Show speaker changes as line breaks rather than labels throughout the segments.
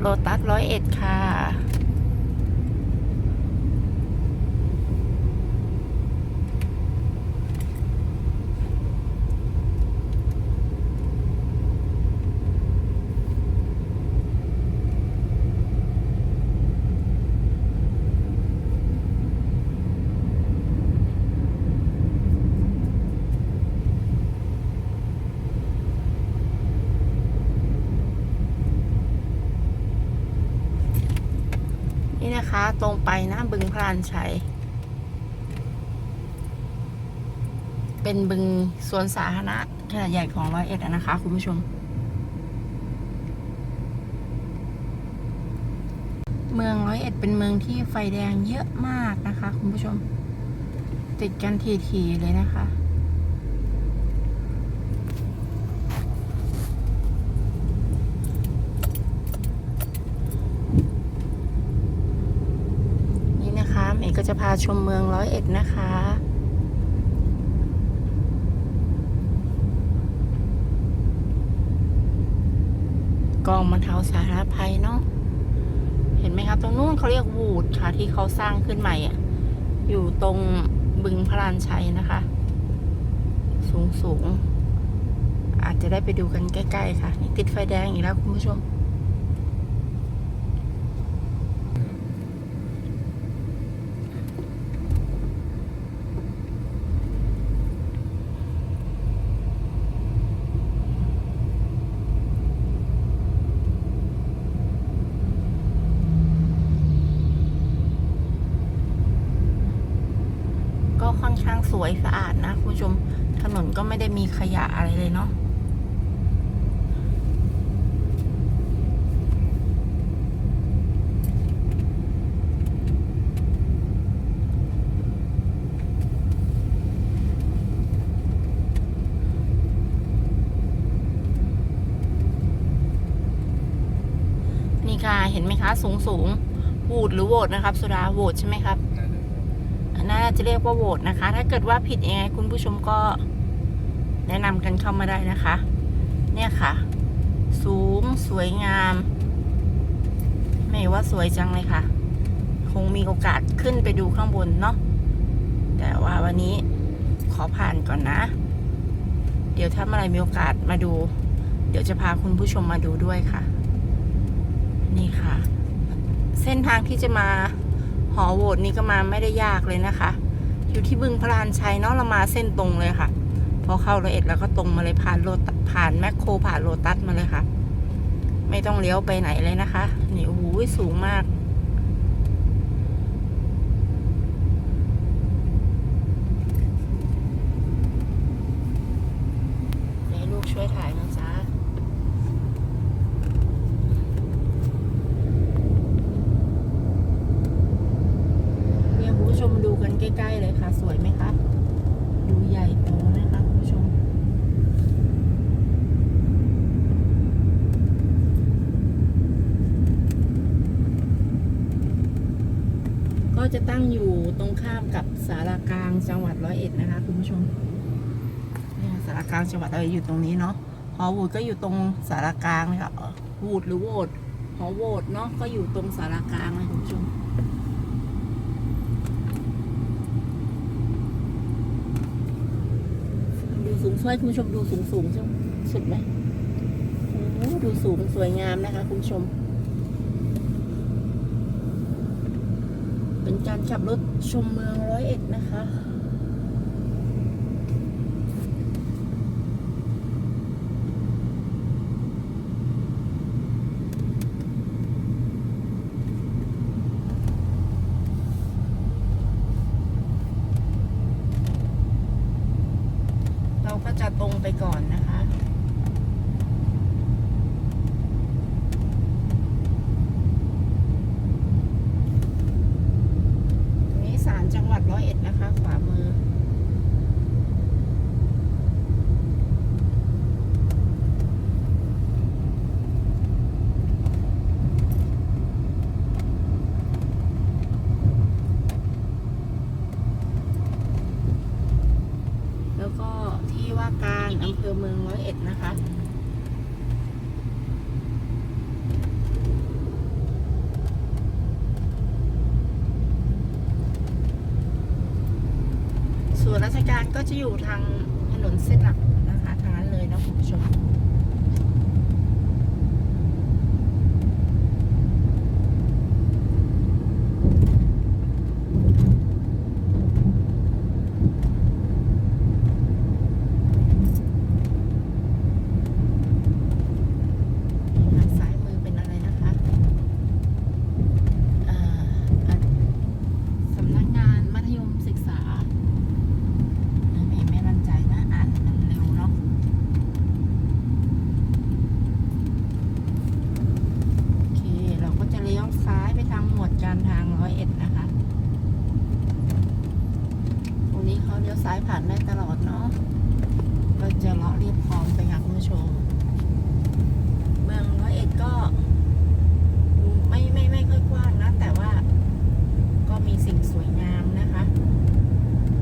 โลตัสร้อยเอ็ดค่ะ นะคะ ตรงไปหน้าบึงพรานชัย เป็นบึงสวนสาธารณะขนาดใหญ่ของร้อยเอ็ดนะคะ คุณผู้ชม เมืองร้อยเอ็ดเป็นเมืองที่ไฟแดงเยอะมากนะคะ คุณผู้ชม ติดกันทีๆเลยนะคะ นี่นะคะเมย์ก็จะพา ชมเมืองร้อยเอ็ดนะคะ กองบรรเทาสาธารณภัยเนาะเห็นไหมคะตรงนู้นเขาเรียกวูดค่ะ ที่เขาสร้างขึ้นใหม่อะ อยู่ตรงบึงพระรานชัยนะคะ สูงสูงอาจจะได้ไปดูกันใกล้ ๆ ค่ะ นี่ติดไฟแดงอีกแล้วคุณผู้ชม ข้างสวยสะอาดนะคุณผู้ชมถนนก็ไม่ได้มีขยะอะไรเลยเนาะนี่ค่ะ เห็นไหมคะ สูงสูงๆวูดหรือโหวตนะครับสุดาโหวตใช่ไหมครับ น่าจะเรียกว่าโหวตนะคะ ถ้าเกิดว่าผิดยังไงคุณผู้ชมก็แนะนำกันเข้ามาได้นะคะ เนี่ยค่ะ สูงสวยงาม ไม่ว่าสวยจังเลยค่ะ คงมีโอกาสขึ้นไปดูข้างบนเนาะแต่ว่าวันนี้ขอผ่านก่อนนะ เดี๋ยวถ้าเมื่อไรมีโอกาสมาดู เดี๋ยวจะพาคุณผู้ชมมาดูด้วยค่ะ นี่ค่ะ เส้นทางที่จะมา หอโหวตนี้ก็มาไม่ได้ยากเลยนะคะ อยู่ที่บึงพรานชัยเนาะเรามาเส้นตรงเลยค่ะ พอเข้าละเอ็ดแล้วก็ตรงมาเลยผ่านโลตัสผ่านแมคโครผ่านโลตัสมาเลยค่ะ ไม่ต้องเลี้ยวไปไหนเลยนะคะ นี่โอ้โหสูงมาก เดี๋ยวให้ลูกช่วยถ่ายนะจ๊ะ เนี่ยคุณผู้ช มาดูกันใกล้ ๆ เลยค่ะ สวยไหมคะ ดูใหญ่โตนะคะคุณผู้ชม ก็จะตั้งอยู่ตรงข้ามกับสารากลางจังหวัดร้อยเอ็ดนะคะคุณผู้ชมเนี่ยสารากลางจังหวัดร้อยเอ็ดอยู่ตรงนี้เนาะหอวูดก็อยู่ตรงสารากลางเลยค่ะวูดหรือโวดหอโวดเนาะก็อยู่ตรงสารากลางเลยคุณผู้ชม ดู สูงช่วยคุณผู้ชมดูสูงสูงช่สุดไหมดูสูงสวยงามนะคะ คุณผู้ชม เป็นการขับรถชมเมืองร้อยเอ็ดนะคะ เราก็จะตรง ไปก่อนนะคะ ตรงนี้ศาลจังหวัดร้อยเอ็ดนะคะ ขวามือ แล้วก็ที่ว่าการอำเภอเมืองร้อยเอ็ด ก็จะอยู่ทางถนนเส้นหลักนะคะทางนั้นเลยนะคุณผู้ชม ทางซ้ายมือเป็นอะไรนะคะอ่าอะสำนักงานมัธยมศึกษาไม่ไม่มั่นใจนะ อ่านมันเร็วเนาะ โอเค เราก็จะเลี้ยวซ้ายไปทางหมวดการทางร้อยเอ็ดนะคะ ต สายวซ้ายผ่านได้ตลอดเนาะ ก็จะเลาะเรียบคลองไปค่ะคุณผู้ชม เมืองร้อยเอ็ดก็ไม่ไม่ไม่ค่อยกว้างนะ แต่ว่าก็มีสิ่งสวยงามนะคะ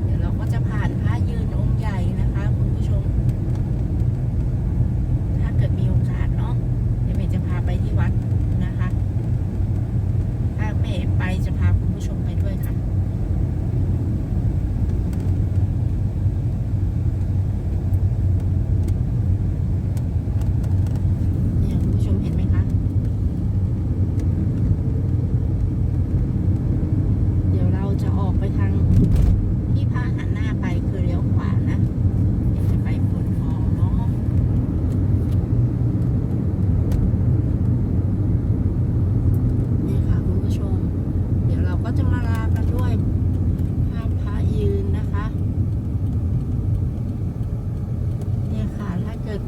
เดี๋ยวเราก็จะผ่านพระยืนองค์ใหญ่นะคะ คุณผู้ชม ถ้าเกิดมีโอกาสเนาะเดี๋ยวเมย์จะพาไปที่วัดนะคะ ถ้าเมย์ไปจะพาคุณผู้ชมไปด้วยค่ะ เนี่ยคุณผู้ชมเห็นไหมคะ เดี๋ยวเราจะออกไปทางที่พระหันหน้าไปคือเลี้ยวขวานะ เดี๋ยวจะไปพนทองเนาะ เนี่ยค่ะคุณผู้ชม เดี๋ยวเราก็จะมาลากันด้วยภาพพระยืนนะคะ เนี่ยค่ะถ้าเกิด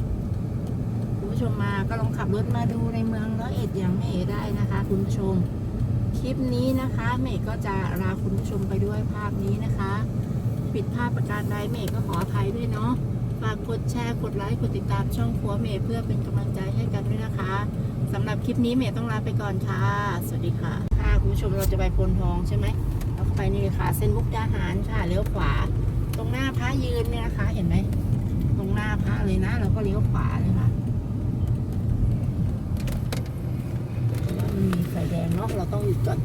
คุณผู้ชมมาก็ลองขับ รถมาดูในเมืองร้อยเอ็ดอย่างแม่เอได้นะคะ คุณผู้ชม คลิปนี้นะคะแม่ก็จะลาคุณผู้ชมไปด้วยภาพนี้นะคะผิดพลาดประการใดแม่ก็ขออภัยด้วยเนาะฝากกดแชร์กดไลค์กดติดตามช่องครัวเมย์เพื่อเป็นกำลังใจให้กันด้วยนะคะสำหรับคลิปนี้เมย์ต้องลาไปก่อนค่ะ สวัสดีค่ะค่ะคุณผู้ชมเราจะไปพลทองใช่ไหมเราไปนี่เลยค่ะ เส้นมุกดาหารค่ะเลี้ยวขวา ตรงหน้าพระยืนเนี่ยนะคะ เห็นไหมตรงหน้าพระเลยนะเราก็เลี้ยวขวาเลยค่ะ เพราะว่ามันมีไฟ แดงเนาะเราต้องหยุดก่อน